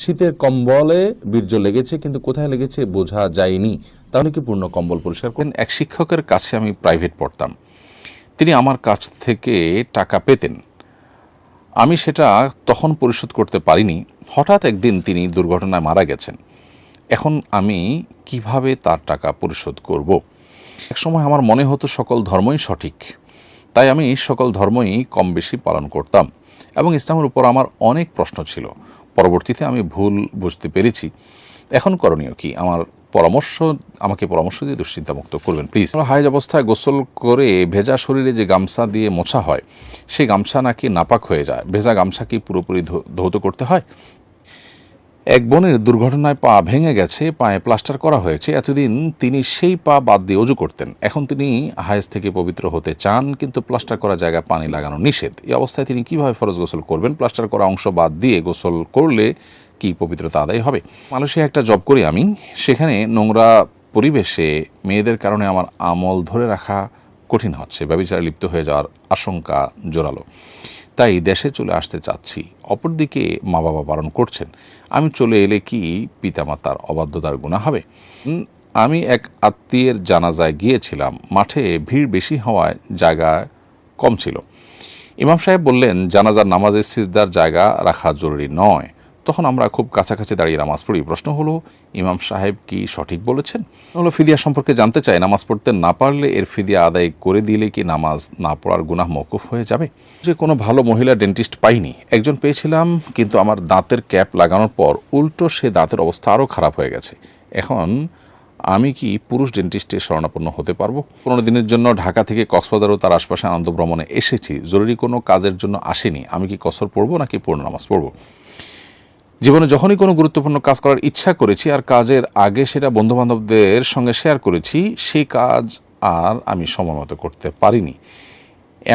শীতের কম্বলে বীর্য লেগেছে, কিন্তু কোথায় লেগেছে বোঝা যায়নি। তাহলে কি পূর্ণ কম্বল পরিষ্কার করুন? এক শিক্ষকের কাছে আমি প্রাইভেট পড়তাম। তিনি আমার কাছ থেকে টাকা পেতেন। আমি সেটা তখন পরিশোধ করতে পারিনি। হঠাৎ একদিন তিনি দুর্ঘটনায় মারা গেছেন। এখন আমি কীভাবে তার টাকা পরিশোধ করব? একসময় আমার মনে হতো সকল ধর্মই সঠিক। তাই আমি সকল ধর্মই কম বেশি পালন করতাম। এবং ইসলামের উপর আমার অনেক প্রশ্ন ছিল। পরবর্তীতে আমি ভুল বুঝতে পেরেছি। এখন করণীয় কি? আমার পরামর্শ, আমাকে পরামর্শ দিয়ে দুশ্চিন্তা মুক্ত করবেন প্লিজ হাইজ অবস্থায় গোসল করে ভেজা শরীরে যে গামছা দিয়ে মোছা হয় সেই গামছা নাকি নাপাক হয়ে যায়? ভেজা গামছা কি পুরোপুরি ধৌত করতে হয়? এক বোনের দুর্ঘটনায় পা ভেঙে গেছে, পায়ে প্লাস্টার করা হয়েছে। এতদিন তিনি সেই পা বাদ দিয়ে অজু করতেন। এখন তিনি হায়েস থেকে পবিত্র হতে চান, কিন্তু প্লাস্টার করা জায়গায় পানি লাগানো নিষেধ। এই অবস্থায় তিনি কীভাবে ফরজ গোসল করবেন? প্লাস্টার করা অংশ বাদ দিয়ে গোসল করলে কি পবিত্রতা আদায় হবে? মালয়েশিয়া একটা জব করি আমি। সেখানে নোংরা পরিবেশে মেয়েদের কারণে আমার আমল ধরে রাখা কঠিন হচ্ছে। ব্যবচারে লিপ্ত হয়ে যাওয়ার আশঙ্কা জোরালো। তাই দেশে চলে আসতে চাচ্ছি। অপরদিকে মা বাবা বারণ করছেন, আমি চলে এলে কি পিতামাতার অবাধ্যতার গুণা হবে? আমি এক আত্মীয়ের জানাজায় গিয়েছিলাম। মাঠে ভিড় বেশি হওয়ায় জায়গা কম ছিল। ইমাম সাহেব বললেন, জানাজার নামাজের সিজদার জায়গা রাখা জরুরি নয়। তখন আমরা খুব কাছাকাছি দাঁড়িয়ে নামাজ পড়ি। প্রশ্ন হলো, ইমাম সাহেব কি সঠিক বলেছেন? হলো, ফিদিয়া সম্পর্কে জানতে চাই, নামাজ পড়তে না পারলে এর ফিদিয়া আদায় করে দিলে কি নামাজ না পড়ার গুনাহ মকুফ হয়ে যাবে? যে কোনো ভালো মহিলা ডেন্টিস্ট পাইনি। একজন পেয়েছিলাম, কিন্তু আমার দাঁতের ক্যাপ লাগানোর পর উল্টো সে দাঁতের অবস্থা আরও খারাপ হয়ে গেছে। এখন আমি কি পুরুষ ডেন্টিস্টের শরণাপন্ন হতে পারব? পনেরো দিনের জন্য ঢাকা থেকে কক্সবাজার ও তার আশপাশে আনন্দ ভ্রমণে এসেছি। জরুরি কোনো কাজের জন্য আসেনি। আমি কি কসর পড়ব নাকি পূর্ণ নামাজ পড়ব? জীবনে যখনই কোনো গুরুত্বপূর্ণ কাজ করার ইচ্ছা করেছি আর কাজের আগে সেটা বন্ধুবান্ধবদের সঙ্গে শেয়ার করেছি, সেই কাজ আর আমি সময় মতো করতে পারিনি।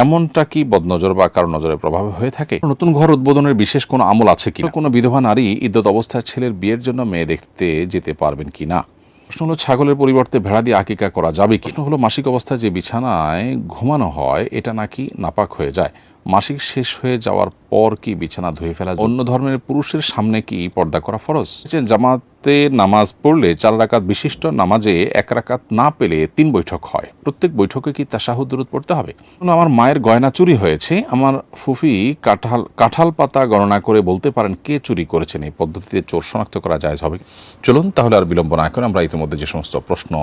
এমনটা কি বদনজর বা কারও নজরের প্রভাবে হয়ে থাকে? নতুন ঘর উদ্বোধনের বিশেষ কোনো আমল আছে কি কোনো বিধবা নারী ইদ্যত অবস্থায় ছেলের বিয়ের জন্য মেয়ে দেখতে যেতে পারবেন কি না প্রশ্ন হলো, ছাগলের পরিবর্তে ভেড়া দিয়ে আকিকা করা যাবে কি প্রশ্ন হলো, মাসিক অবস্থায় যে বিছানায় ঘুমানো হয়, এটা নাকি নাপাক হয়ে যায়? মাসিক শেষ হয়ে যাওয়ার পর কি বিছানা ধুয়ে ফেলা অন্য ধর্মের পুরুষের সামনে কি পর্দা করা ফরজ? জামাতে নামাজ পড়লে চার রাকাত বিশিষ্ট নামাজে এক রাকাত না পেলে তিন বৈঠক হয়। প্রত্যেক বৈঠকে কি তাসাহুদ দূরত পড়তে হবে? আমার মায়ের গয়না চুরি হয়েছে। আমার ফুফি কাঁঠাল কাঁঠাল পাতা গণনা করে বলতে পারেন কে চুরি করেছেন। এই পদ্ধতিতে চোর শনাক্ত করা যায় হবে চলুন তাহলে আর বিলম্ব না করে আমরা ইতিমধ্যে যে সমস্ত প্রশ্ন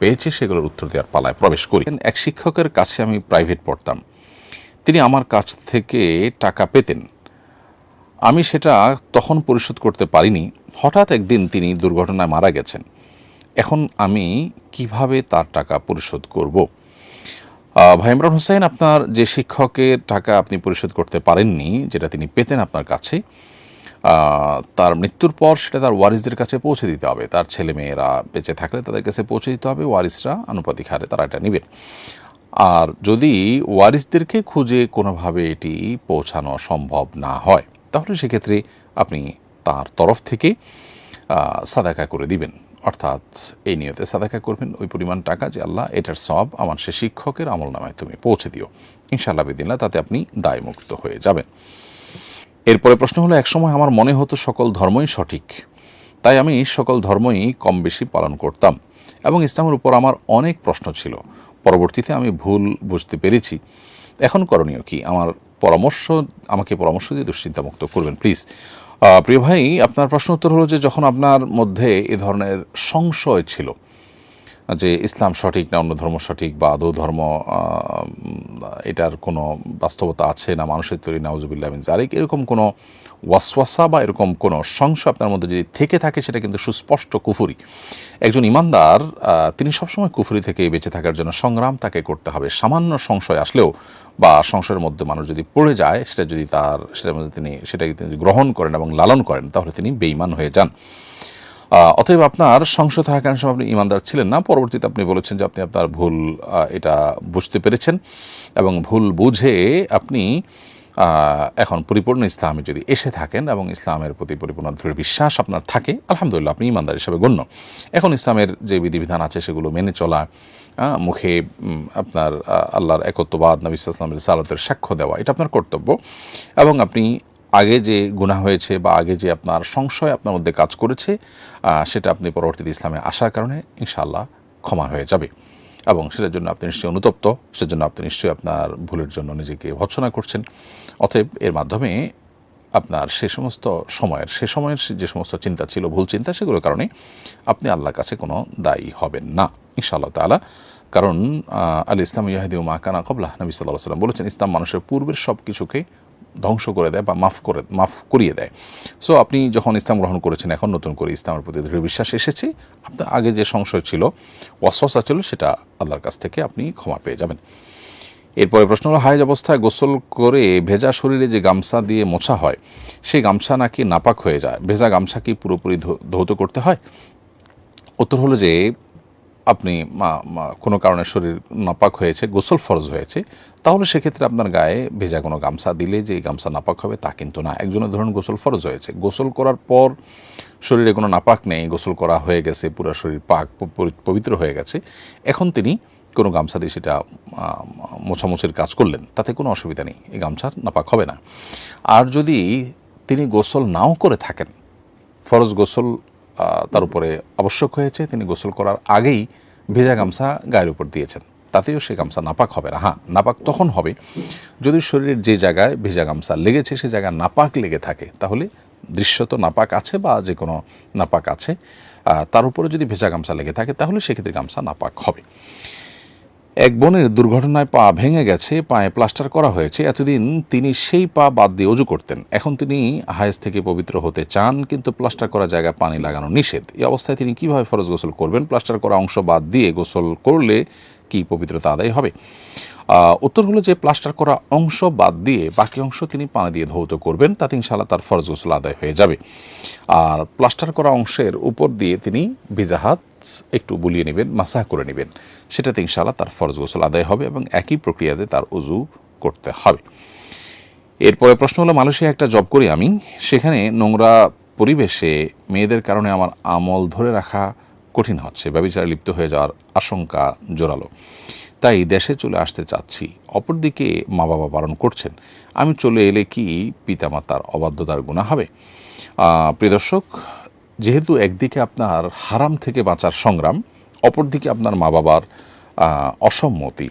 পেয়েছি, সেগুলোর উত্তর দেওয়ার পালায় প্রবেশ করি। এক শিক্ষকের কাছে আমি প্রাইভেট পড়তাম। তিনি আমার কাছ থেকে টাকা পেতেন। আমি সেটা তখন পরিশোধ করতে পারিনি। হঠাৎ একদিন তিনি দুর্ঘটনায় মারা গেছেন। এখন আমি কীভাবে তার টাকা পরিশোধ করব? ভাই ইমরান হোসেন, আপনার যে শিক্ষকের টাকা আপনি পরিশোধ করতে পারেননি, যেটা তিনি পেতেন আপনার কাছে তার মৃত্যুর পর সেটা তার ওয়ারিসদের কাছে পৌঁছে দিতে হবে। তার ছেলে মেয়েরা বেঁচে থাকলে তাদের কাছে পৌঁছে দিতে হবে, ওয়ারিসরা আনুপাতিক হারে তারা এটা নেবেন আর যদি ওয়ারিসদেরকে খুঁজে কোনোভাবে এটি পৌঁছানো সম্ভব না হয়, তাহলে সেক্ষেত্রে আপনি তার তরফ থেকে সাদাকা করে দিবেন। অর্থাৎ এই নিয়তে সাদাকা করবেন। ওই পরিমাণ টাকা যে আল্লাহ, এটার সব আমার সে শিক্ষকের আমল নামায় তুমি পৌঁছে দিও। ইনশাআল্লাহ বিদিনলা, তাতে আপনি দায়মুক্ত হয়ে যাবেন। এরপরে প্রশ্ন হলো, একসময় আমার মনে হতো সকল ধর্মই সঠিক। তাই আমি সকল ধর্মই কম বেশি পালন করতাম। এবং ইসলামের উপর আমার অনেক প্রশ্ন ছিল। পরবর্তীতে আমি ভুল বুঝতে পেরেছি। এখন করণীয় কি? আমার পরামর্শ, আমাকে পরামর্শ দিয়ে দুশ্চিন্তামুক্ত করবেন প্লিজ প্রিয় ভাই, আপনার প্রশ্ন উত্তর হলো যে যখন আপনার মধ্যে এ ধরনের সংশয় ছিল যে ইসলাম সঠিক না অন্য ধর্ম সঠিক বা আদৌ ধর্ম এটার কোনো বাস্তবতা আছে না মানুষের তৈরি, নাউজুবিল্লাহ মিন জারিক এরকম কোনো ওয়াসওয়াসা বা এরকম কোনো সংশয় আপনার মধ্যে যদি থেকে থাকে, সেটা কিন্তু সুস্পষ্ট কুফুরি। একজন ইমানদার তিনি সবসময় কুফুরি থেকে বেঁচে থাকার জন্য সংগ্রাম তাকে করতে হবে। সামান্য সংশয় আসলেও বা সংশয়ের মধ্যে মানুষ যদি পড়ে যায়, সেটা যদি তার সেটার মধ্যে তিনি, সেটাকে তিনি গ্রহণ করেন এবং লালন করেন, তাহলে তিনি বেইমান হয়ে যান। অতএব আপনার সংশয় থাকার কারণে আপনি ইমানদার ছিলেন না। পরবর্তীতে আপনি বলেছেন যে আপনি আপনার ভুল এটা বুঝতে পেরেছেন এবং ভুল বুঝে আপনি এখন পরিপূর্ণ ইসলামে যদি এসে থাকেন এবং ইসলামের প্রতি পরিপূর্ণ দৃঢ় বিশ্বাস আপনার থাকে, আলহামদুলিল্লাহ আপনি ইমানদার হিসাবে গণ্য। এখন ইসলামের যে বিধিবিধান আছে সেগুলো মেনে চলা মুখে আপনার আল্লাহর একত্ববাদ, নবী ইসলামের সালাতের সাক্ষ্য দেওয়া, এটা আপনার কর্তব্য। এবং আপনি আগে যে গুনাহ হয়েছে বা আগে যে আপনার সংশয় আপনার মধ্যে কাজ করেছে সেটা আপনি পরবর্তীতে ইসলামে আসার কারণে ইনশাআল্লাহ ক্ষমা হয়ে যাবে। এবং সেটার জন্য আপনি নিশ্চয়ই অনুতপ্ত সেজন্য আপনি নিশ্চয়ই আপনার ভুলের জন্য নিজেকে ভৎসনা করছেন। অতএব এর মাধ্যমে আপনার সে সমস্ত সময়ের, সে সময়ের যে সমস্ত চিন্তা ছিল, ভুল চিন্তা, সেগুলোর কারণে আপনি আল্লাহর কাছে কোনো দায়ী হবেন না, ইনশাআল্লাহ তাআলা। কারণ আল ইসলাম ইয়াহিদি মা কানা কবলা নবী সাল্লাহ সাল্লাম বলেছেন, ইসলাম মানুষের পূর্বের সব কিছুকে ধ্বংস করে দেয় বা মাফ করে, মাফ করিয়ে দেয়। সো আপনি যখন ইসলাম গ্রহণ করেছেন, এখন নতুন করে ইসলামের প্রতি দৃঢ় বিশ্বাস এসেছে। আপনার আগে যে সংশয় ছিল অস্বসা ছিল, সেটা আল্লাহর কাছ থেকে আপনি ক্ষমা পেয়ে যাবেন। এরপরে প্রশ্ন হলো, হায়জ অবস্থায় গোসল করে ভেজা শরীরে যে গামছা দিয়ে মোছা হয়, সেই গামছা নাকি নাপাক হয়ে যায়? ভেজা গামছা কি পুরোপুরি ধৌত করতে হয়? উত্তর হলো যে আপনি কোনো কারণে শরীর নাপাক হয়েছে, গোসল ফরজ হয়েছে, তাহলে সেক্ষেত্রে আপনার গায়ে ভেজা কোনো গামছা দিলে যে গামছা নাপাক হবে তা কিন্তু না। একজনের ধরুন গোসল ফরজ হয়েছে, গোসল করার পর শরীরে কোনো নাপাক নেই, গোসল করা হয়ে গেছে, পুরো শরীর পাক পবিত্র হয়ে গেছে, এখন তিনি কোনো গামছা দিয়ে সেটা মোছামুছির কাজ করলেন, তাতে কোনো অসুবিধা নেই, এই গামছার নাপাক হবে না। আর যদি তিনি গোসল নাও করে থাকেন, ফরজ গোসল তার উপরে আবশ্যক হয়েছে। তিনি গোসল করার আগেই ভেজা গামছা গায়ের উপর দিয়েছেন। তাতেও সে গামছা নাপাক হবে না। হ্যাঁ নাপাক তখন হবে। যদি শরীরের যে জায়গায় ভেজা গামছা লেগেছে, সে জায়গায় নাপাক লেগে থাকে, তাহলে দৃশ্যত নাপাক আছে বা যে কোনো নাপাক আছে। তার উপরে যদি ভেজা গামছা লেগে থাকে, তাহলে সেক্ষেত্রে গামছা নাপাক হবে। এক বোনের দুর্ঘটনায় পা ভেঙে গেছে, পায়ে প্লাস্টার করা হয়েছে। এতদিন তিনি সেই পা বাদ দিয়ে অজু করতেন। এখন তিনি হায়েস থেকে পবিত্র হতে চান, কিন্তু প্লাস্টার করা জায়গায় পানি লাগানো নিষেধ। এই অবস্থায় তিনি কীভাবে ফরজ গোসল করবেন? প্লাস্টার করা অংশ বাদ দিয়ে গোসল করলে কি পবিত্রতা আদায় হবে? উত্তর হলো যে প্লাস্টার করা অংশ বাদ দিয়ে বাকি অংশ তিনি পানি দিয়ে ধৌত করবেন, তাতে ইনশাল্লাহ তার ফরজ গোসল আদায় হয়ে যাবে। আর প্লাস্টার করা অংশের উপর দিয়ে তিনি ভিজাহাত একটু বুলিয়ে নেবেন, মাসাহ করে নেবেন। সেটাতে ইনশাল্লাহ তার ফরজ গোসল আদায় হবে এবং একই প্রক্রিয়াতে তার উজু করতে হবে। এরপরে প্রশ্ন হলো মালয়েশিয়া একটা জব করি আমি। সেখানে নোংরা পরিবেশে মেয়েদের কারণে আমার আমল ধরে রাখা কঠিন হচ্ছে। ব্যবচারে লিপ্ত হয়ে যাওয়ার আশঙ্কা জোরালো। তাই দেশে চলে আসতে চাচ্ছি। অপরদিকে মা বাবা বারণ করছেন, আমি চলে এলে কি পিতামাতার অবাধ্যতার গুণা হবে? প্রিয় দর্শক যেহেতু একদিকে আপনার হারাম থেকে বাঁচার সংগ্রাম, অপরদিকে আপনার মা বাবার অসম্মতি।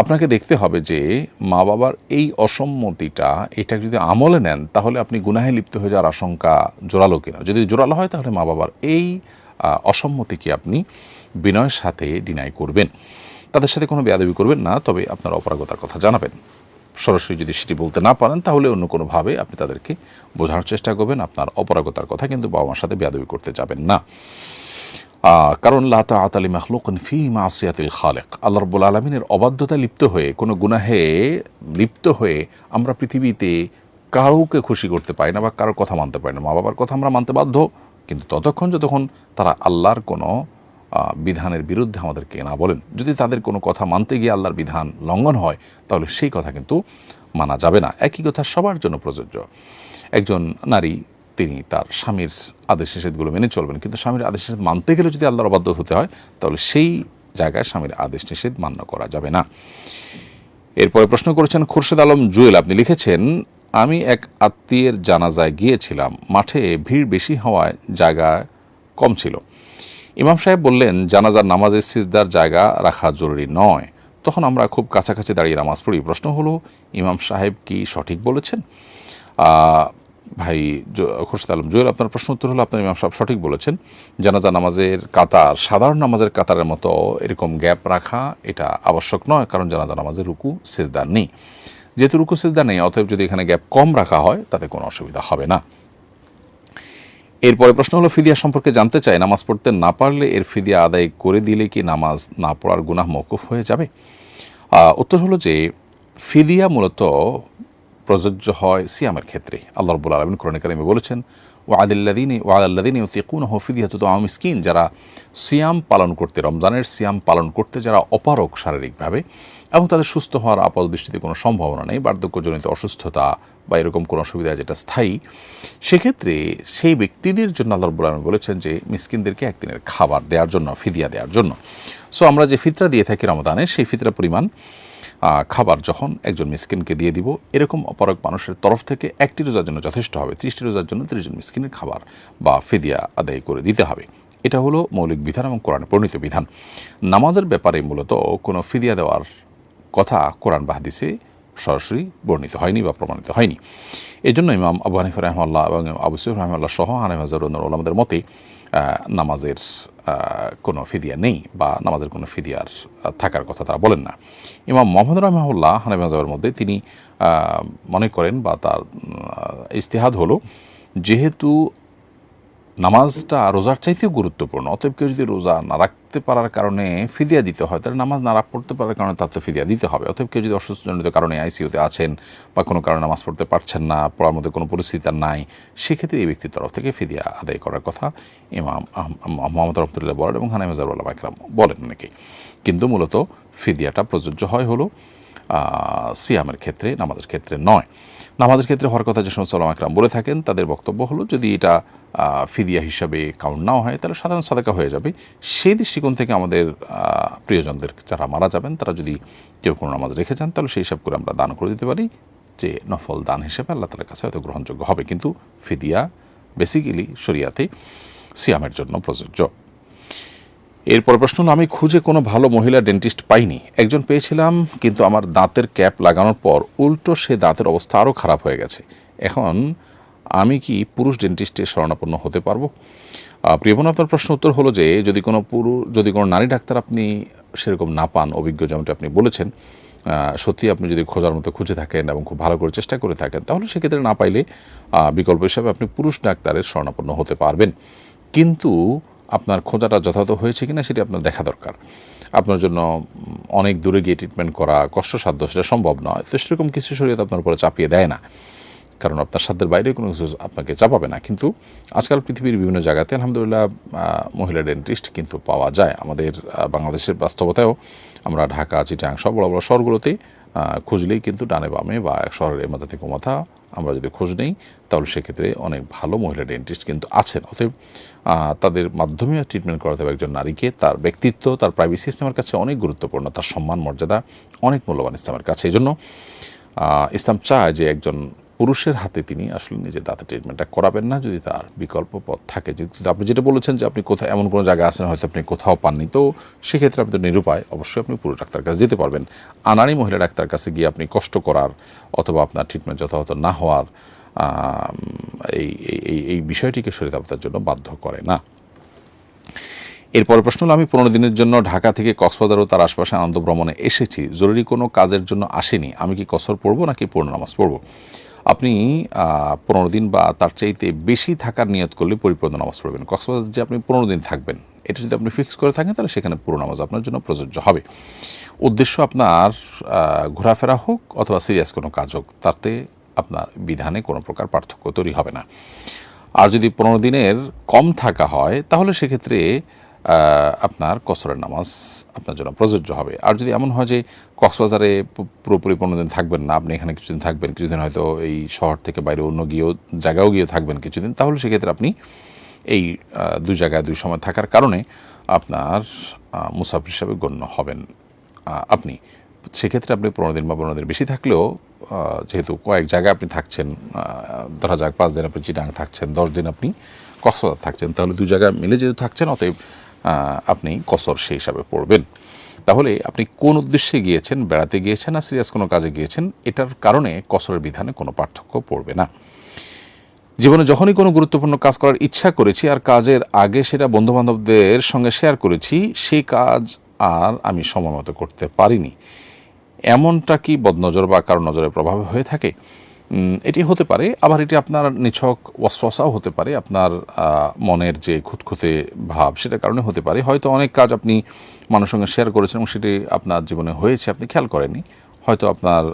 আপনাকে দেখতে হবে যে মা বাবার এই অসম্মতিটা, এটা যদি আমলে নেন, তাহলে আপনি গুনাহে লিপ্ত হয়ে যাওয়ার আশঙ্কা জোরালো কিনা। যদি জোরালো হয়, তাহলে মা বাবার এই অসম্মতিকে আপনি বিনয়ের সাথে ডিনাই করবেন। তাদের সাথে কোনো বেয়াদবি করবেন না, তবে আপনার অপারগতার কথা জানাবেন। সরাসরি যদি সেটি বলতে না পারেন, তাহলে অন্য কোনোভাবে আপনি তাদেরকে বোঝানোর চেষ্টা করবেন। আপনার অপরাগতার কথা কিন্তু বাবা মার সাথে বেয়াদবি করতে যাবেন না। কারণ লাতা আতালি মাখলুকন ফি মাসিয়াতিল খালেক। আল্লাহ রব্বুল আলমিনের অবাধ্যতা লিপ্ত হয়ে, কোনো গুনাহে লিপ্ত হয়ে আমরা পৃথিবীতে কাউকে খুশি করতে পারি না বা কারোর কথা মানতে পারি না। মা বাবার কথা আমরা মানতে বাধ্য, কিন্তু ততক্ষণ যতক্ষণ তারা আল্লাহর কোনো বিধানের বিরুদ্ধে আমাদেরকে না বলেন। যদি তাদের কোনো কথা মানতে গিয়ে আল্লাহর বিধান লঙ্ঘন হয়, তাহলে সেই কথা কিন্তু মানা যাবে না। একই কথা সবার জন্য প্রযোজ্য। একজন নারী, তিনি তার স্বামীর আদেশ নিষেধগুলো মেনে চলবেন। কিন্তু স্বামীর আদেশ নিষেধ মানতে গেলে যদি আল্লাহর অবাধ্য হতে হয়, তাহলে সেই জায়গায় স্বামীর আদেশ নিষেধ মান্য করা যাবে না। এরপরে প্রশ্ন করেছেন খুরশেদ আলম জুয়েল, আপনি লিখেছেন, আমি এক আত্মীয়ের জানাজায় গিয়েছিলাম। মাঠে ভিড় বেশি হওয়ায় জায়গা কম ছিল। ইমাম সাহেব বললেন, জানাজার নামাজের সিজদার জায়গা রাখা জরুরি নয়। তখন আমরা খুব কাছাকাছি দাঁড়িয়ে নামাজ পড়ি। প্রশ্ন হলো, ইমাম সাহেব কি সঠিক বলেছেন? ভাই খুরশেদ আলম জুয়েল, আপনার প্রশ্ন উত্তর হলো, আপনার ইমাম সাহেব সঠিক বলেছেন। জানাজা নামাজের কাতার, সাধারণ নামাজের কাতারের মতো এরকম গ্যাপ রাখা এটা আবশ্যক নয়, কারণ জানাজা নামাজের রুকু সেজদার নেই। যেহেতু রুকু, সেজদা নেই, অতএব যদি এখানে গ্যাপ কম রাখা হয়, তাতে কোনো অসুবিধা হবে না। এরপরে প্রশ্ন হলো, ফিদিয়া সম্পর্কে জানতে চাই নামাজ পড়তে না পারলে এর ফিদিয়া আদায় করে দিলে কি নামাজ না পড়ার গুনাহ মৌকুফ হয়ে যাবে? উত্তর হলো যে, ফিদিয়া মূলত প্রযোজ্য হয় সিয়ামের ক্ষেত্রে। আল্লাহ রব্বুল আলমিন কোরআন কারিমে বলেছেন ও আদিল্লাদিন ও আল্লাদিন তিকুন হফিদিয়া তো মিসকিন, যারা সিয়াম পালন করতে, রমজানের সিয়াম পালন করতে, যারা অপারক শারীরিকভাবে এবং তাদের সুস্থ হওয়ার আপাত দৃষ্টিতে কোনো সম্ভাবনা নেই, বার্ধক্যজনিত অসুস্থতা বা এরকম কোনো অসুবিধা যেটা স্থায়ী, সেক্ষেত্রে সেই ব্যক্তিদের জন্য আল্লাহ রব্বুল আলমিন বলেছেন যে মিসকিনদেরকে একদিনের খাবার দেওয়ার জন্য, ফিদিয়া দেওয়ার জন্য। সো আমরা যে ফিতরা দিয়ে থাকি রমদানে সেই ফিতরা পরিমাণ খাবার যখন একজন মিসকিনকে দিয়ে দিব, এরকম অপরক মানুষের তরফ থেকে একটি রোজার জন্য যথেষ্ট হবে, ত্রিশটি রোজার জন্য ত্রিশজন মিসকিনের খাবার বা ফিদিয়া আদায় করে দিতে হবে। এটা হলো মৌলিক বিধান এবং কোরআনে প্রণীত বিধান। নামাজের ব্যাপারে মূলত কোনো ফিদিয়া দেওয়ার কথা কোরআন বাহাদিসে সরাসরি বর্ণিত হয়নি বা প্রমাণিত হয়নি। এই জন্য ইমাম আবু হানিফ রহমাল্লাহ এবং আবু সুফ রহমাল্লাহ সহ হানিফাজর ওলামাদের মতে নামাজের কোনো ফিদিয়া নেই বা নামাজের কোনো ফিদিয়ার থাকার কথা তারা বলেন না। ইমাম মোহাম্মদ রহমাউল্লাহ হানিফাজের মধ্যে তিনি মনে করেন বা তার ইস্তেহাদ হলো যেহেতু নামাজটা রোজার চাইতেও গুরুত্বপূর্ণ, অতএব কেউ যদি রোজা না পারার কারণে ফিদিয়া দিতে হয়। তাহলে নামাজ নারা পড়তে পারার কারণে তার তো ফিদিয়া দিতে হবে। অতএব কেউ যদি অসুস্থজনিত কারণে আইসিইউতে আছেন বা কোনো কারণে নামাজ পড়তে পারছেন না, পড়ার মধ্যে কোনো পরিস্থিতি তার নাই, সেক্ষেত্রে এই ব্যক্তির তরফ থেকে ফিদিয়া আদায় করার কথা ইমাম মোহাম্মদ রহমতুল্লাহ বলেন এবং হানাই মাজারুল্লাহ একরাম বলেন অনেকে কিন্তু মূলত ফিদিয়াটা প্রযোজ্য হয় হলো সিয়ামের ক্ষেত্রে, নামাজের ক্ষেত্রে নয়। নামাজের ক্ষেত্রে হওয়ার কথা যে সমস্ত আকরাম বলে থাকেন, তাদের বক্তব্য হলো, যদি এটা ফিদিয়া হিসাবে কাউন্ট নাও হয়, তাহলে সাধারণ সাদাকা হয়ে যাবে। সেই দৃষ্টিকোণ থেকে আমাদের প্রিয়জনদের যারা মারা যাবেন, তারা যদি কেউ কোনো নামাজ রেখে যান, তাহলে সেই হিসাব করে আমরা দান করে দিতে পারি যে নফল দান হিসেবে আল্লাহ তালার কাছে হয়তো গ্রহণযোগ্য হবে। কিন্তু ফিদিয়া বেসিক্যালি শরিয়াতে সিয়ামের জন্য প্রযোজ্য। এরপর প্রশ্ন হলো আমি খুঁজে কোনো ভালো মহিলা ডেন্টিস্ট পাইনি। একজন পেয়েছিলাম কিন্তু আমার দাঁতের ক্যাপ লাগানোর পর উল্টো সে দাঁতের অবস্থা আরও খারাপ হয়ে গেছে। এখন আমি কি পুরুষ ডেন্টিস্টের শরণাপন্ন হতে পারব? আহ, আপনার প্রশ্ন উত্তর হলো যে যদি কোনো পুরুষ যদি কোনো নারী ডাক্তার আপনি সেরকম না পান অভিজ্ঞ যেমনটি আপনি বলেছেন সত্যি আপনি যদি খোঁজার মতো খুঁজে থাকেন এবং খুব ভালো করে চেষ্টা করে থাকেন তাহলে সেক্ষেত্রে না পাইলে বিকল্প হিসাবে আপনি পুরুষ ডাক্তারের শরণাপন্ন হতে পারবেন। কিন্তু আপনার খোঁজাটা যথাযথ হয়েছে কিনা সেটি আপনার দেখা দরকার। আপনার জন্য অনেক দূরে গিয়ে ট্রিটমেন্ট করা কষ্টসাধ্য সেটা সম্ভব নয়। তো সেরকম কিছু শরীয়ত আপনার উপরে চাপিয়ে দেয় না। কারণ আপনার সাধ্যের বাইরে কোনো কিছু আপনাকে চাপাবে না। কিন্তু আজকাল পৃথিবীর বিভিন্ন জায়গাতে আলহামদুলিল্লাহ মহিলা ডেন্টিস্ট কিন্তু পাওয়া যায়। আমাদের বাংলাদেশের বাস্তবতায়ও আমরা ঢাকা, চিটাং সব বড় বড় শহরগুলোতে খুঁজলেই কিন্তু ডানে বামে বা এক শহরের মাথা থেকে মাথা আমরা যদি খোঁজ নেই, তাহলে সেক্ষেত্রে অনেক ভালো মহিলা ডেন্টিস্ট কিন্তু আছেন। অতএব তাদের মাধ্যমে ট্রিটমেন্ট করাতে হবে একজন নারীকে। তার ব্যক্তিত্ব, তার প্রাইভেসি ইসলামের কাছে অনেক গুরুত্বপূর্ণ। তার সম্মান মর্যাদা অনেক মূল্যবান ইসলামের কাছে। এই জন্য ইসলাম চায় যে একজন পুরুষের হাতে তিনি আসলে নিজের দাঁতের ট্রিটমেন্টটা করাবেন না, যদি তার বিকল্প পথ থাকে। যেহেতু আপনি যেটা বলেছেন যে আপনি কোথাও এমন কোনো জায়গায় আছেন, হয়তো আপনি কোথাও পাননি, তো সেক্ষেত্রে আপনি তো নিরুপায় অবশ্যই আপনি পুরুষ ডাক্তার কাছে যেতে পারবেন। আনারি মহিলা ডাক্তার কাছে গিয়ে আপনি কষ্ট করার অথবা আপনার ট্রিটমেন্ট যথাযথ না হওয়ার এই- এই এই বিষয়টিকে শরীর আপনার জন্য বাধ্য করে না। এরপরে প্রশ্ন হলো, আমি পনেরো দিনের জন্য ঢাকা থেকে কক্সবাজার ও তার আশপাশে আনন্দ ভ্রমণে এসেছি। জরুরি কোনো কাজের জন্য আসেনি। আমি কি কসর পড়ব নাকি পূর্ণ নামাজ পড়ব? আপনি পনেরো দিন বা তার চাইতে বেশি থাকার নিয়ত করলে পরিপূর্ণ নামাজ পড়বেন। কক্সবাজার যে আপনি পনেরো দিন থাকবেন, এটা যদি আপনি ফিক্স করে থাকেন, তাহলে সেখানে পুরো নামাজ আপনার জন্য প্রযোজ্য হবে। উদ্দেশ্য আপনার ঘোরাফেরা হোক অথবা সিরিয়াস কোনো কাজ হোক, তাতে আপনার বিধানে কোনো প্রকার পার্থক্য তৈরি হবে না। আর যদি পনেরো দিনের কম থাকা হয়, তাহলে সেক্ষেত্রে আপনার কসরের নামাজ আপনার জন্য প্রযোজ্য হবে। আর যদি এমন হয় যে কক্সবাজারে পুরোপুরি পনেরো দিন থাকবেন না, আপনি এখানে কিছুদিন থাকবেন, কিছুদিন হয়তো এই শহর থেকে বাইরে অন্য গিয়েও জায়গাও গিয়ে থাকবেন কিছুদিন, তাহলে সেক্ষেত্রে আপনি এই দুই জায়গায় দুই সময় থাকার কারণে আপনার মুসাফির হিসাবে গণ্য হবেন আপনি। সেক্ষেত্রে আপনি পনেরো দিন বা পনেরো দিন বেশি থাকলেও যেহেতু কয়েক জায়গায় আপনি থাকছেন ধরা যাক পাঁচ দিন আপনি চিটাং থাকছেন, দশ দিন আপনি কক্সবাজার থাকছেন, তাহলে দু জায়গায় মিলে যেহেতু থাকছেন, অতএব আপনি কসর সেই হিসাবে পড়বেন। তাহলে আপনি কোন উদ্দেশ্যে গিয়েছেন, বেড়াতে গিয়েছেন, না সিরিয়াস কোনো কাজে গিয়েছেন, এটার কারণে কসরের বিধানে কোনো পার্থক্য পড়বে না। জীবনে যখনই কোনো গুরুত্বপূর্ণ কাজ করার ইচ্ছা করেছি আর কাজের আগে সেটা বন্ধুবান্ধবদের সঙ্গে শেয়ার করেছি, সেই কাজ আর আমি সময় মতো করতে পারিনি। এমনটা কি বদনজর বা কারও নজরের প্রভাবে হয়ে থাকে? এটি হতে পারে, আবার এটি আপনার নিছক ওয়াসওয়াসাও হতে পারে, আপনার মনের যে খুঁতখুঁতে ভাব সেটার কারণে হতে পারে। হয়তো অনেক কাজ আপনি মানুষের সঙ্গে শেয়ার করেছেন এবং সেটি আপনার জীবনে হয়েছে, আপনি খেয়াল করেননি। হয়তো আপনার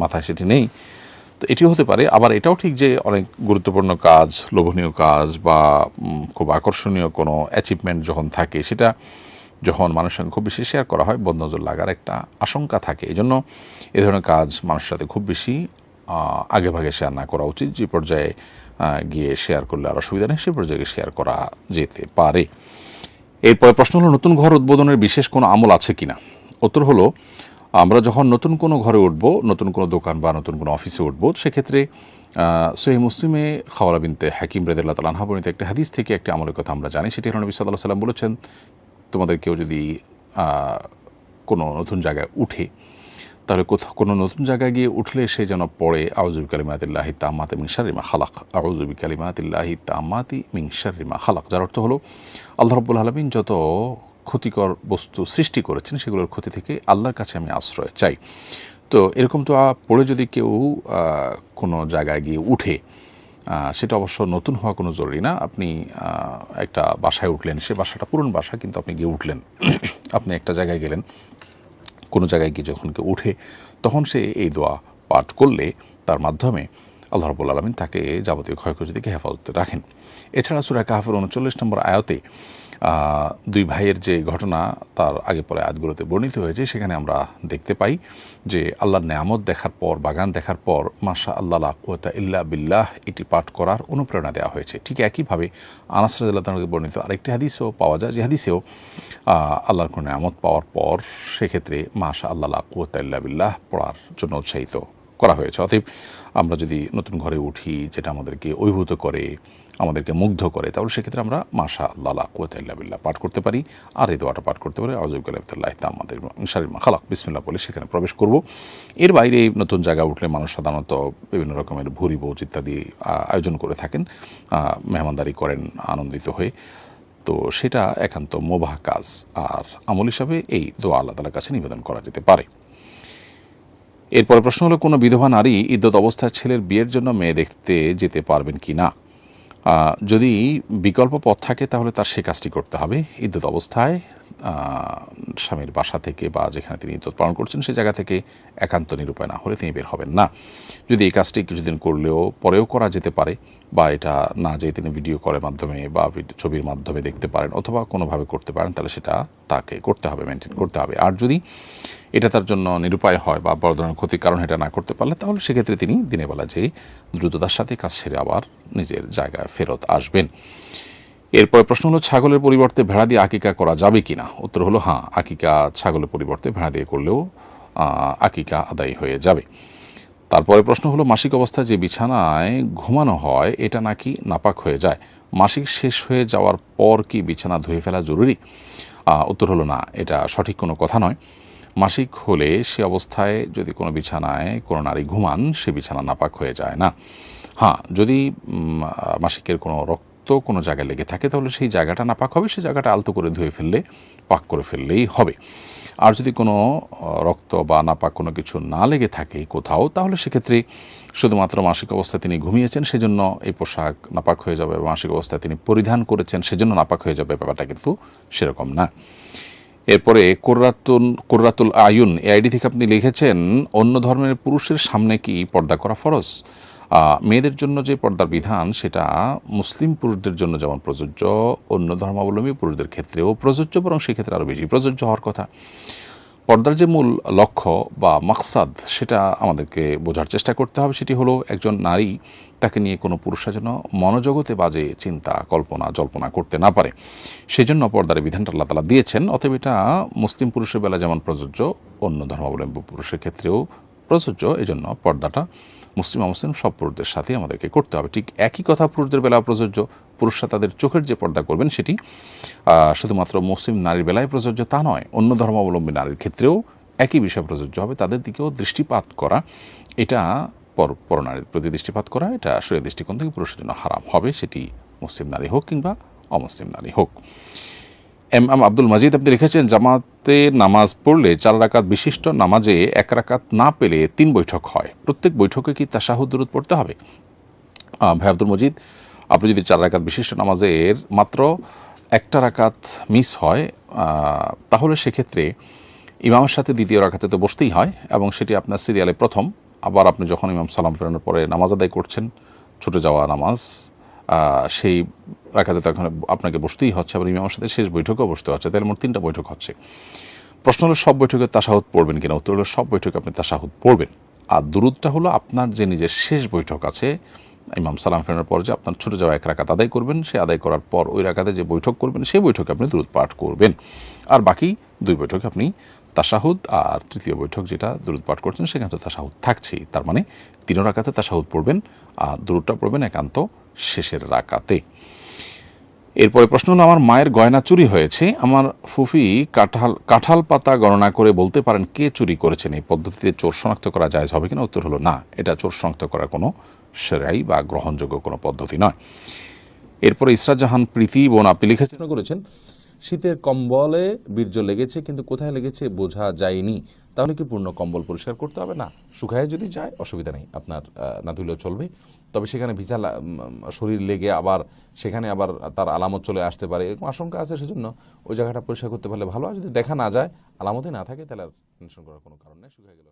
মাথায় সেটি নেই। তো এটিও হতে পারে, আবার এটাও ঠিক যে অনেক গুরুত্বপূর্ণ কাজ, লোভনীয় কাজ বা খুব আকর্ষণীয় কোনো অ্যাচিভমেন্ট যখন থাকে, সেটা যখন মানুষের সঙ্গে খুব বেশি শেয়ার করা হয় বদনজর লাগার একটা আশঙ্কা থাকে। এই জন্য এ ধরনের কাজ মানুষের সাথে খুব বেশি আগে ভাগে শেয়ার না করা উচিত, যে পর্যায়ে গিয়ে শেয়ার করলে আর অসুবিধা নেই, সে পর্যায়ে শেয়ার করা যেতে পারে। এরপরে প্রশ্ন হলো, নতুন ঘর উদ্বোধনের বিশেষ কোনো আমল আছে কি না উত্তর হলো, আমরা যখন নতুন কোনো ঘরে উঠব, নতুন কোনো দোকান বা নতুন কোনো অফিসে উঠব, সেক্ষেত্রে সহি মুসলিমে খাওয়ালা বিনতে হাকিম রেদুল্লাহ তালান হাবনিতে একটা হাদিস থেকে একটি আমলের কথা আমরা জানি। সেটি হল নবী সাল্লাহ সাল্লাম বলেছেন, তোমাদের কেউ যদি কোনো নতুন জায়গায় উঠে তাহলে কোথাও কোনো নতুন জায়গায় গিয়ে উঠলে সে যেন পড়ে আউজুবি কালিমাতিল্লাহি তামাতে মিংসারিমা খালাক। আউজুবি কালিমাতিল্লাহি তামাতি মিংসারিমা খালাক, যার অর্থ হলো আল্লাহ রব্বুল আলমিন যত ক্ষতিকর বস্তু সৃষ্টি করেছেন, সেগুলোর ক্ষতি থেকে আল্লাহর কাছে আমি আশ্রয় চাই। তো এরকম তো পড়ে যদি কেউ কোনো জায়গায় গিয়ে উঠে সেটা অবশ্য নতুন হওয়া কোনো জরুরি না। আপনি একটা বাসায় উঠলেন, সে বাসাটা পুরন বাসা, কিন্তু আপনি গিয়ে উঠলেন। আপনি একটা জায়গায় গেলেন। কোনো জায়গায় গিয়ে যখন কেউ ওঠে, তখন সে এই দোয়া পাঠ করলে তার মাধ্যমে আল্লাহ রবুল আলমিন তাকে যাবতীয় ক্ষয়ক্ষতি থেকে হেফাজতে রাখেন। এছাড়া সুরা কাহাফের উনচল্লিশ নম্বর আয়তে দুই ভাইয়ের যে ঘটনা, তার আগে পরে আজগুলোতে বর্ণিত হয়েছে, সেখানে আমরা দেখতে পাই যে আল্লাহর নেয়ামত দেখার পর, বাগান দেখার পর মাশা আল্লাহ কুয়াতা ইল্লা বিল্লাহ এটি পাঠ করার অনুপ্রেরণা দেওয়া হয়েছে। ঠিক একইভাবে আনাস রাদিয়াল্লাহু তাআলাকে বর্ণিত আরেকটি হাদিসও পাওয়া যায়, যে হাদিসেও আল্লাহর কোনো নেয়ামত পাওয়ার পর, সেক্ষেত্রে মাশা আল্লাহ কুয়াতা ইল্লা বিল্লাহ পড়ার জন্য উৎসাহিত করা হয়েছে। অতএব আমরা যদি নতুন ঘরে উঠি, যেটা আমাদেরকে অভিভূত করে আমাদেরকে মুগ্ধ করে, তাহলে সেক্ষেত্রে আমরা মাশা আল্লাহ কুয়াতাল্লাহ বিল্লাহ পাঠ করতে পারি। আর এই দোয়াটা পাঠ করতে পারি আউজুব কালামতুল্লাহ তা আমাদের শারীর খালাক। বিসমিল্লা বলে সেখানে প্রবেশ করব। এর বাইরে নতুন জায়গা উঠলে মানুষ সাধারণত বিভিন্ন রকমের ভুরি বোঝ ইত্যাদি আয়োজন করে থাকেন। মেহমানদারি করেন আনন্দিত হয়ে। তো সেটা একান্ত মোবাহ কাজ। আর আমল হিসাবে এই দোয়া আল্লাহ তালার কাছে নিবেদন করা যেতে পারে। এরপরে প্রশ্ন হলো, কোনো বিধবা নারী ইদ্যত অবস্থায় ছেলের বিয়ের জন্য মেয়ে দেখতে যেতে পারবেন কি না? যদি বিকল্প পথ থাকে, তাহলে তার সে কাজটি করতে হবে। ইদ্যত অবস্থায় স্বামীর বাসা থেকে বা যেখানে তিনি ইদ্যত পালন করছেন সেই জায়গা থেকে একান্ত নিরুপায় না হলে তিনি বের হবেন না। যদি এই কাজটি কিছুদিন করলেও পরেও করা যেতে পারে, বা এটা না যেয়ে তিনি ভিডিও কলের মাধ্যমে বা ছবির মাধ্যমে দেখতে পারেন, অথবা কোনোভাবে করতে পারেন, তাহলে সেটা তাকে করতে হবে, মেনটেন করতে হবে। আর যদি এটা তার জন্য নিরুপায় হয় বা বড় ধরনের ক্ষতির কারণ এটা না করতে পারলে, তাহলে সেক্ষেত্রে তিনি দিনের বেলা যেয়ে দ্রুততার সাথে কাজ সেরে আবার নিজের জায়গায় ফেরত আসবেন। এরপরে প্রশ্ন হলো, ছাগলের পরিবর্তে ভেড়া দিয়ে আকিকা করা যাবে কি না উত্তর হলো হ্যাঁ আকিকা ছাগলের পরিবর্তে ভেড়া দিয়ে করলেও আকিকা আদায় হয়ে যাবে। তারপরে প্রশ্ন হলো, মাসিক অবস্থায় যে বিছানায় ঘুমানো হয়, এটা নাকি নাপাক হয়ে যায়? মাসিক শেষ হয়ে যাওয়ার পর কি বিছানা ধুয়ে ফেলা জরুরি? উত্তর হলো, না, এটা সঠিক কোনো কথা নয়। মাসিক হলে সে অবস্থায় যদি কোনো বিছানায় কোনো নারী ঘুমান, সে বিছানা নাপাক হয়ে যায়, না? হ্যাঁ যদি মাসিকের কোনো রক্ত কোনো জায়গায় লেগে থাকে, তাহলে সেই জায়গাটা নাপাক হবে, সেই জায়গাটা আলতো করে ধুয়ে ফেললে, পাক করে ফেললেই হবে। আর যদি কোনো রক্ত বা নাপাক কোনো কিছু না লেগে থাকে কোথাও, তাহলে সেক্ষেত্রে শুধুমাত্র মাসিক অবস্থায় তিনি ঘুমিয়েছেন, সেজন্য এই পোশাক নাপাক হয়ে যাবে মাসিক অবস্থায় তিনি পরিধান করেছেন, সেজন্য নাপাক হয়ে যাবে, ব্যাপারটা কিন্তু সেরকম না। এরপরে কোরাতুন কোরাতুল আয়ুন এই আইডি থেকে আপনি লিখেছেন, অন্য ধর্মের পুরুষের সামনে কি পর্দা করা ফরজ? মেয়েদের জন্য যে পর্দার বিধান, সেটা মুসলিম পুরুষদের জন্য যেমন প্রযোজ্য, অন্য ধর্মাবলম্বী পুরুষদের ক্ষেত্রেও প্রযোজ্য, বরং সেক্ষেত্রে আরও বেশি প্রযোজ্য হওয়ার কথা। পর্দার যে মূল লক্ষ্য বা মাকসাদ, সেটা আমাদেরকে বোঝার চেষ্টা করতে হবে। সেটি হলো একজন নারী তাকে নিয়ে কোনো পুরুষের জন্য মনোজগতে বাজে চিন্তা, কল্পনা, জল্পনা করতে না পারে। সেই জন্য পর্দার বিধানটা আল্লাহ তালা দিয়েছেন, অতএব এটা মুসলিম পুরুষের বেলা যেমন প্রযোজ্য, অন্য ধর্মাবলম্বী পুরুষের ক্ষেত্রেও প্রযোজ্য। এই জন্য পর্দাটা মুসলিম অমুসলিম সব পুরুষদের সাথে আমাদেরকে করতে হবে। ঠিক একই কথা পুরুষদের বেলা প্রযোজ্য পুরুষরা তাদের চোখের যে পর্দা করবেন সেটি শুধুমাত্র মুসলিম নারীর বেলায় প্রযোজ্য তা নয়, অন্য ধর্মাবলম্বী নারীর ক্ষেত্রেও একই বিষয় প্রযোজ্য হবে। তাদের দিকেও দৃষ্টিপাত করা, এটা পর, পরনারীর প্রতি দৃষ্টিপাত করা, এটা শরীর দৃষ্টিকোণ থেকে পুরুষের জন্য হারাম হবে, সেটি মুসলিম নারী হোক কিংবা অমুসলিম নারী হোক। এম এম আব্দুল মাজিদ, আপনি লিখেছেন, জামাতে নামাজ পড়লে চার রাকাত বিশিষ্ট নামাজে এক রাকাত না পেলে তিন বৈঠক হয়। প্রত্যেক বৈঠকে কি তাসাহুদ দূরত পড়তে হবে? ভাই আব্দুল মজিদ আপনি যদি চার রাকাত বিশিষ্ট নামাজের মাত্র একটা রাকাত মিস হয় তাহলে সেক্ষেত্রে ইমামের সাথে দ্বিতীয় রাকাতে তো বসতেই হয় এবং সেটি আপনার সিরিয়ালে প্রথম। আবার আপনি যখন ইমাম সালাম ফেরানোর পরে নামাজ আদায় করছেন, ছুটে যাওয়া নামাজ সেই রাখাতে তখন আপনাকে বসতেই হচ্ছে, আবার ইমামের সাথে শেষ বৈঠকেও বসতে হচ্ছে, তাহলে মোট তিনটা বৈঠক হচ্ছে। প্রশ্ন হলো, সব বৈঠকে তাসাহুদ পড়বেন কিনা? উত্তর হলো, সব বৈঠকে আপনি তাসাহুদ পড়বেন। আর দুরুদটা হলো আপনার যে নিজের শেষ বৈঠক আছে ইমাম সালাম ফেরানোর পর যে আপনার ছোটো যাওয়া এক রাকাত আদায় করবেন, সে আদায় করার পর ওই রাকাতে যে বৈঠক করবেন, সেই বৈঠকে আপনি দুরুদ পাঠ করবেন। আর বাকি দুই বৈঠকে আপনি তাসাহুদ আর তৃতীয় বৈঠক যেটা দূরত পাঠ করছেন, সেখানে তো তাসাহুদ থাকছেই। তার মানে তিন রাকাতে তাসাহুদ পড়বেন আর দূরটা পড়বেন একান্ত শেষের রাকাতে। এরপরে প্রশ্ন হলো, আমার মায়ের গয়না চুরি হয়েছে, আমার ফুফি কাঁঠাল কাঁঠাল পাতা গণনা করে বলতে পারেন কে চুরি করেছেন? এই পদ্ধতিতে চোর শনাক্ত করা যায় হবে কিনা? উত্তর হলো না, এটা চোর শনাক্ত করার কোনো সেরাই বা গ্রহণযোগ্য কোনো পদ্ধতি নয়। এরপরে ইসরাত জাহান প্রীতি বোন আপনি লিখেছেন। করেছেন, শীতের কম্বলে বীর্য লেগেছে, কিন্তু কোথায় লেগেছে বোঝা যায়নি। তাহলে কি পূর্ণ কম্বল পরিষ্কার করতে হবে? না, শুকায় যদি যায়, অসুবিধা নেই, আপনার না ধুলেও চলবে। তবে সেখানে ভিজা শরীর লেগে আবার, সেখানে আবার তার আলামত চলে আসতে পারে, এরকম আশঙ্কা আছে সেজন্য ওই জায়গাটা পরিষ্কার করতে পারলে ভালো আর যদি দেখা না যায় আলামতে না থাকে, তাহলে আর টেনশন করার কোনো কারণ নেই, শুকিয়ে গেলে